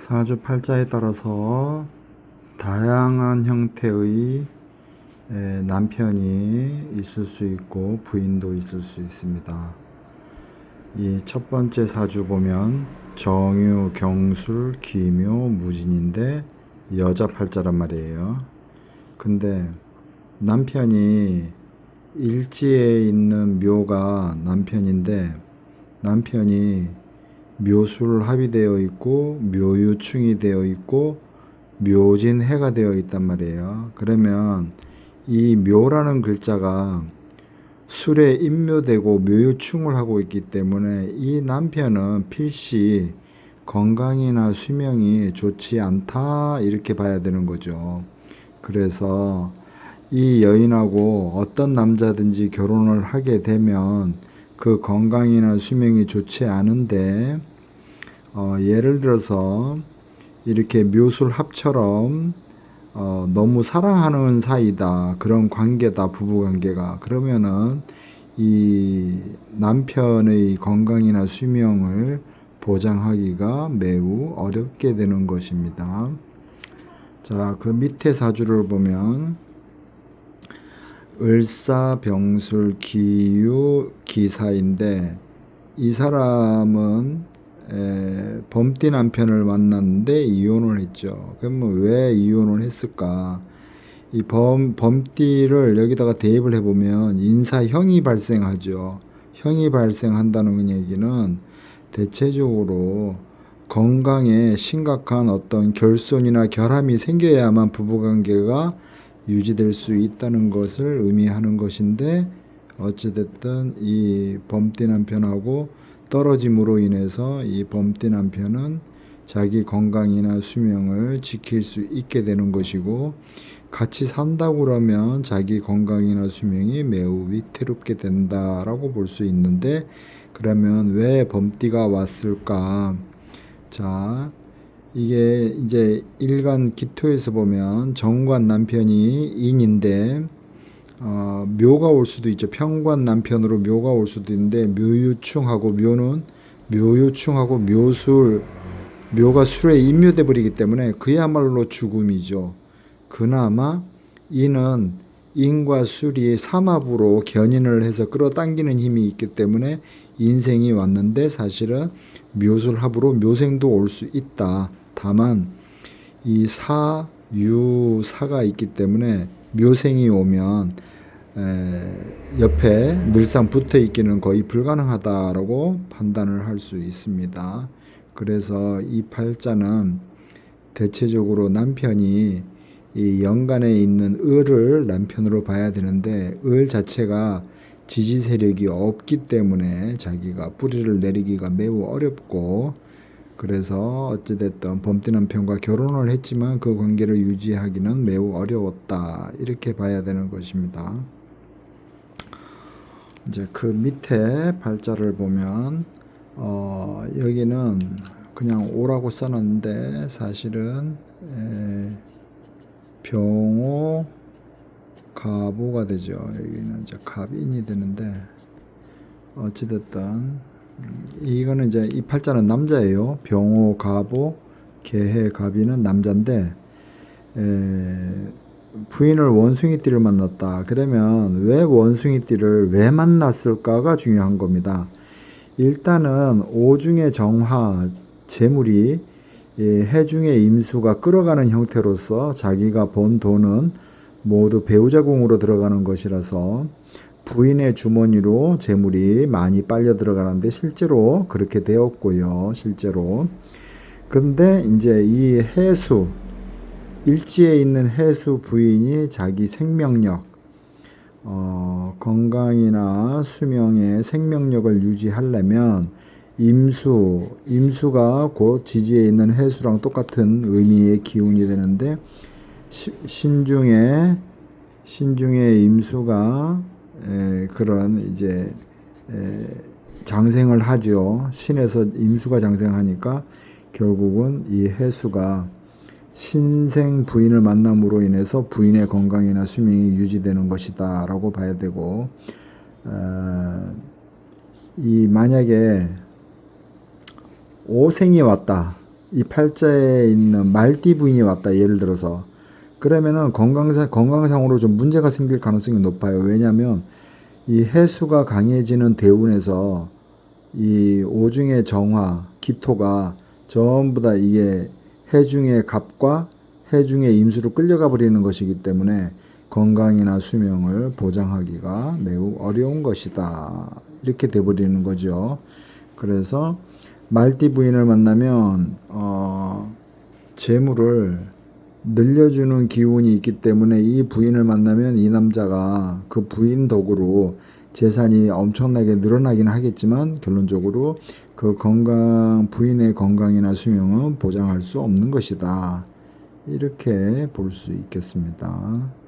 사주 팔자에 따라서 다양한 형태의 에, 남편이 있을 수 있고 부인도 있을 수 있습니다. 이 첫 번째 사주 보면 정유, 경술, 기묘, 무진인데 여자 팔자란 말이에요. 근데 남편이 일지에 있는 묘가 남편인데 남편이 묘술 합의되어 있고 묘유충이 되어 있고 묘진해가 되어 있단 말이에요. 그러면 이 묘라는 글자가 술에 임묘되고 묘유충을 하고 있기 때문에 이 남편은 필시 건강이나 수명이 좋지 않다 이렇게 봐야 되는 거죠. 그래서 이 여인하고 어떤 남자든지 결혼을 하게 되면 그 건강이나 수명이 좋지 않은데 어, 예를 들어서 이렇게 묘술합처럼 어, 너무 사랑하는 사이다 그런 관계다 부부 관계가 그러면은 이 남편의 건강이나 수명을 보장하기가 매우 어렵게 되는 것입니다. 자, 그 밑에 사주를 보면 을사, 병술, 기유, 기사인데 이 사람은 에, 범띠 남편을 만났는데 이혼을 했죠. 그러면 왜 이혼을 했을까? 이 범, 범띠를 여기다가 대입을 해보면 인사형이 발생하죠. 형이 발생한다는 얘기는 대체적으로 건강에 심각한 어떤 결손이나 결함이 생겨야만 부부관계가 유지될 수 있다는 것을 의미하는 것인데 어찌됐든 이 범띠 남편하고 떨어짐으로 인해서 이 범띠 남편은 자기 건강이나 수명을 지킬 수 있게 되는 것이고 같이 산다고 그러면 자기 건강이나 수명이 매우 위태롭게 된다라고 볼 수 있는데 그러면 왜 범띠가 왔을까? 자, 이게 이제 일간 기토에서 보면 정관 남편이 인인데 어, 묘가 올 수도 있죠. 평관 남편으로 묘가 올 수도 있는데 묘유충하고 묘는 묘유충하고 묘술 묘가 술에 임묘돼 버리기 때문에 그야말로 죽음이죠. 그나마 이는 인과 술이 삼합으로 견인을 해서 끌어당기는 힘이 있기 때문에 인생이 왔는데 사실은 묘술합으로 묘생도 올 수 있다. 다만 이 사, 유, 사가 있기 때문에 묘생이 오면 에, 옆에 늘상 붙어 있기는 거의 불가능하다라고 판단을 할 수 있습니다. 그래서 이 팔자는 대체적으로 남편이 이 연간에 있는 을을 남편으로 봐야 되는데 을 자체가 지지 세력이 없기 때문에 자기가 뿌리를 내리기가 매우 어렵고 그래서 어찌됐든 범띠 남편과 결혼을 했지만 그 관계를 유지하기는 매우 어려웠다 이렇게 봐야 되는 것입니다. 이제 그 밑에 발자를 보면 어, 여기는 그냥 오라고 써놨는데 사실은 에, 병오 가보가 되죠. 여기는 이제 갑인이 되는데 어찌됐든 음, 이거는 이제 이 팔자는 남자예요. 병오 가보 개해 갑이는 남자인데 에, 부인을 원숭이띠를 만났다. 그러면 왜 원숭이띠를 왜 만났을까가 중요한 겁니다. 일단은 오중의 정화 재물이 해중의 임수가 끌어가는 형태로서 자기가 번 돈은 모두 배우자궁으로 들어가는 것이라서 부인의 주머니로 재물이 많이 빨려 들어가는데 실제로 그렇게 되었고요. 실제로. 근데 이제 이 해수 일지에 있는 해수 부인이 자기 생명력, 어, 건강이나 수명의 생명력을 유지하려면 임수, 임수가 곧 지지에 있는 해수랑 똑같은 의미의 기운이 되는데 시, 신중에 신중의 임수가 에, 그런 이제 에, 장생을 하죠. 신에서 임수가 장생하니까 결국은 이 해수가 신생 부인을 만남으로 인해서 부인의 건강이나 수명이 유지되는 것이다라고 봐야 되고 어, 이 만약에 오생이 왔다 이 팔자에 있는 말띠 부인이 왔다 예를 들어서 그러면은 건강상 건강상으로 좀 문제가 생길 가능성이 높아요. 왜냐하면 이 해수가 강해지는 대운에서 이 오중의 정화 기토가 전부 다 이게 해중의 갑과 해중의 임수로 끌려가 버리는 것이기 때문에 건강이나 수명을 보장하기가 매우 어려운 것이다. 이렇게 돼 버리는 거죠. 그래서 말띠 부인을 만나면 어 재물을 늘려주는 기운이 있기 때문에 이 부인을 만나면 이 남자가 그 부인 덕으로 재산이 엄청나게 늘어나긴 하겠지만 결론적으로 그 건강 부인의 건강이나 수명은 보장할 수 없는 것이다. 이렇게 볼 수 있겠습니다.